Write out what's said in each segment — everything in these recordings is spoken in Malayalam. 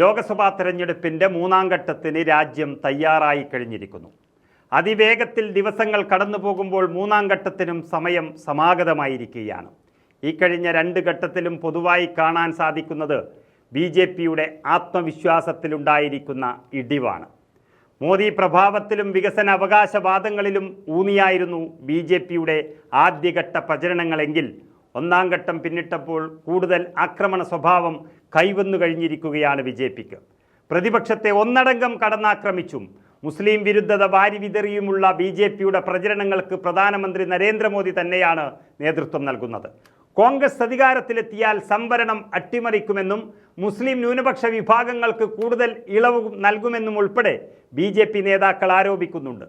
ലോക്സഭാ തെരഞ്ഞെടുപ്പിന്റെ മൂന്നാം ഘട്ടത്തിന് രാജ്യം തയ്യാറായി കഴിഞ്ഞിരിക്കുന്നു. അതിവേഗത്തിൽ ദിവസങ്ങൾ കടന്നു പോകുമ്പോൾ മൂന്നാം ഘട്ടത്തിനും സമയം സമാഗതമായിരിക്കുകയാണ്. ഈ കഴിഞ്ഞ രണ്ട് ഘട്ടത്തിലും പൊതുവായി കാണാൻ സാധിക്കുന്നത് ബി ജെ പിയുടെ ആത്മവിശ്വാസത്തിലുണ്ടായിരിക്കുന്ന ഇടിവാണ്. മോദി പ്രഭാവത്തിലും വികസന അവകാശവാദങ്ങളിലും ഊന്നിയായിരുന്നു ബി ജെ പിയുടെ ആദ്യഘട്ട പ്രചരണങ്ങളെങ്കിൽ ഒന്നാം ഘട്ടം പിന്നിട്ടപ്പോൾ കൂടുതൽ ആക്രമണ സ്വഭാവം കൈവന്നു കഴിഞ്ഞിരിക്കുകയാണ് ബി പ്രതിപക്ഷത്തെ ഒന്നടങ്കം കടന്നാക്രമിച്ചും മുസ്ലിം വിരുദ്ധത വാരി വിതറിയുമുള്ള ബി ജെ പിയുടെ പ്രചരണങ്ങൾക്ക് പ്രധാനമന്ത്രി നരേന്ദ്രമോദി തന്നെയാണ് നേതൃത്വം നൽകുന്നത്. കോൺഗ്രസ് അധികാരത്തിലെത്തിയാൽ സംവരണം അട്ടിമറിക്കുമെന്നും മുസ്ലിം ന്യൂനപക്ഷ വിഭാഗങ്ങൾക്ക് കൂടുതൽ ഇളവ് നൽകുമെന്നും ഉൾപ്പെടെ ബി നേതാക്കൾ ആരോപിക്കുന്നുണ്ട്.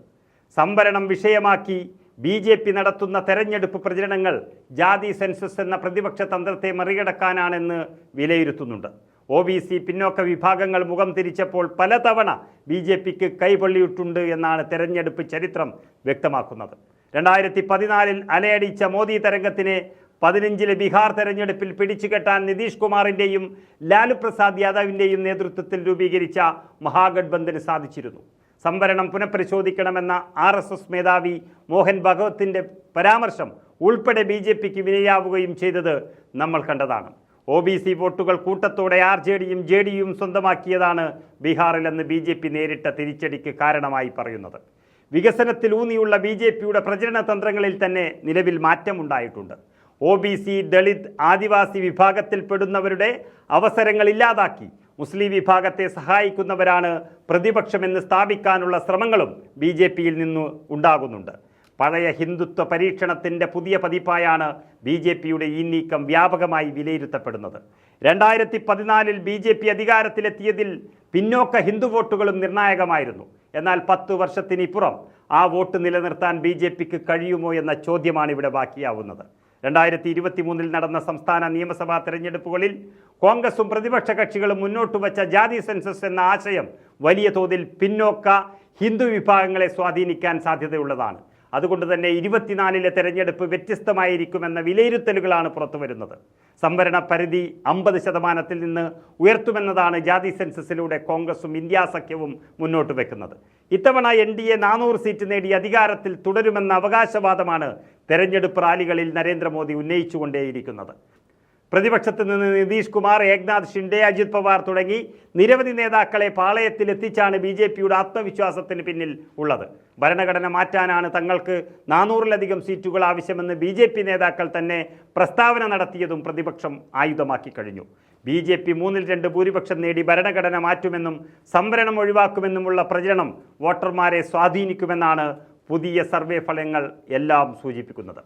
സംവരണം വിഷയമാക്കി ബി ജെ പി നടത്തുന്ന തെരഞ്ഞെടുപ്പ് പ്രചരണങ്ങൾ ജാതി സെൻസസ് എന്ന പ്രതിപക്ഷ തന്ത്രത്തെ മറികടക്കാനാണെന്ന് വിലയിരുത്തുന്നുണ്ട്. ഒ ബി സി പിന്നോക്ക വിഭാഗങ്ങൾ മുഖം തിരിച്ചപ്പോൾ പലതവണ ബി ജെ പിക്ക് കൈപൊള്ളിയിട്ടുണ്ട് എന്നാണ് തെരഞ്ഞെടുപ്പ് ചരിത്രം വ്യക്തമാക്കുന്നത്. രണ്ടായിരത്തി പതിനാലിൽ അലയടിച്ച മോദി തരംഗത്തിനെ പതിനഞ്ചിലെ ബീഹാർ തെരഞ്ഞെടുപ്പിൽ പിടിച്ചുകെട്ടാൻ നിതീഷ് കുമാറിന്റെയും ലാലു പ്രസാദ് യാദവിന്റെയും നേതൃത്വത്തിൽ രൂപീകരിച്ച മഹാഗഡ്ബന്ധന് സാധിച്ചിരുന്നു. സംവരണം പുനഃപരിശോധിക്കണമെന്ന ആർ എസ് എസ് മേധാവി മോഹൻ ഭഗവത്തിന്റെ പരാമർശം ഉൾപ്പെടെ ബി ജെ പിക്ക് വിനയാവുകയും ചെയ്തത് നമ്മൾ കണ്ടതാണ്. ഒ ബി സി വോട്ടുകൾ കൂട്ടത്തോടെ ആർ ജെ ഡിയും ജെ ഡിയും സ്വന്തമാക്കിയതാണ് ബീഹാറിലെന്ന് ബി ജെ പി നേരിട്ട തിരിച്ചടിക്ക് കാരണമായി പറയുന്നത്. വികസനത്തിൽ ഊന്നിയുള്ള ബി ജെ പിയുടെ പ്രചരണ തന്ത്രങ്ങളിൽ തന്നെ നിലവിൽ മാറ്റമുണ്ടായിട്ടുണ്ട്. O B C Dalit Adivasi വിഭാഗത്തിൽപ്പെടുന്നവരുടെ അവസരങ്ങൾ ഇല്ലാതാക്കി. മുസ്ലിം വിഭാഗത്തെ സഹായിക്കുന്നവരാണ് പ്രതിപക്ഷമെന്ന് സ്ഥാപിക്കാനുള്ള ശ്രമങ്ങളും ബി ജെ പിയിൽ നിന്ന് ഉണ്ടാകുന്നുണ്ട്. പഴയ ഹിന്ദുത്വ പരീക്ഷണത്തിന്റെ പുതിയ പതിപ്പായാണ് ബി ജെ പിയുടെ ഈ നീക്കം വ്യാപകമായി വിലയിരുത്തപ്പെടുന്നത്. രണ്ടായിരത്തി പതിനാലിൽ ബി ജെ പി അധികാരത്തിലെത്തിയതിൽ പിന്നോക്ക ഹിന്ദു വോട്ടുകളും നിർണായകമായിരുന്നു. എന്നാൽ പത്ത് വർഷത്തിനിപ്പുറം ആ വോട്ട് നിലനിർത്താൻ ബി ജെ പിക്ക് കഴിയുമോ എന്ന ചോദ്യമാണ് ഇവിടെ ബാക്കിയാവുന്നത്. രണ്ടായിരത്തി ഇരുപത്തി മൂന്നിൽ നടന്ന സംസ്ഥാന നിയമസഭാ തെരഞ്ഞെടുപ്പുകളിൽ കോൺഗ്രസും പ്രതിപക്ഷ കക്ഷികളും മുന്നോട്ട് വച്ച ജാതി സെൻസസ് എന്ന ആശയം വലിയ തോതിൽ പിന്നോക്ക ഹിന്ദു വിഭാഗങ്ങളെ സ്വാധീനിക്കാൻ സാധ്യതയുള്ളതാണ്. അതുകൊണ്ട് തന്നെ ഇരുപത്തിനാലിലെ തെരഞ്ഞെടുപ്പ് വ്യത്യസ്തമായിരിക്കുമെന്ന വിലയിരുത്തലുകളാണ് പുറത്തുവരുന്നത്. സംവരണ പരിധി അമ്പത് ശതമാനത്തിൽ നിന്ന് ഉയർത്തുമെന്നതാണ് ജാതി സെൻസസിലൂടെ കോൺഗ്രസും ഇന്ത്യാ സഖ്യവും മുന്നോട്ട് വെക്കുന്നത്. ഇത്തവണ എൻ ഡി എ നാനൂറ് സീറ്റ് നേടി അധികാരത്തിൽ തുടരുമെന്ന അവകാശവാദമാണ് തെരഞ്ഞെടുപ്പ് റാലികളിൽ നരേന്ദ്രമോദി ഉന്നയിച്ചുകൊണ്ടേയിരിക്കുന്നത്. പ്രതിപക്ഷത്ത് നിന്ന് നിതീഷ് കുമാർ ഏക്നാഥ് ഷിൻഡെ അജിത് പവാർ തുടങ്ങി നിരവധി നേതാക്കളെ പാളയത്തിലെത്തിച്ചാണ് ബി ജെ പിയുടെ ആത്മവിശ്വാസത്തിന് പിന്നിൽ ഉള്ളത്. ഭരണഘടന മാറ്റാനാണ് തങ്ങൾക്ക് നാനൂറിലധികം സീറ്റുകൾ ആവശ്യമെന്ന് ബി ജെ പി നേതാക്കൾ തന്നെ പ്രസ്താവന നടത്തിയതും പ്രതിപക്ഷം ആയുധമാക്കി കഴിഞ്ഞു. ബി ജെ പി മൂന്നിൽ രണ്ട് ഭൂരിപക്ഷം നേടി ഭരണഘടന മാറ്റുമെന്നും സംവരണം ഒഴിവാക്കുമെന്നുമുള്ള പ്രചരണം വോട്ടർമാരെ സ്വാധീനിക്കുമെന്നാണ് പുതിയ സർവേ ഫലങ്ങൾ എല്ലാം സൂചിപ്പിക്കുന്നത്.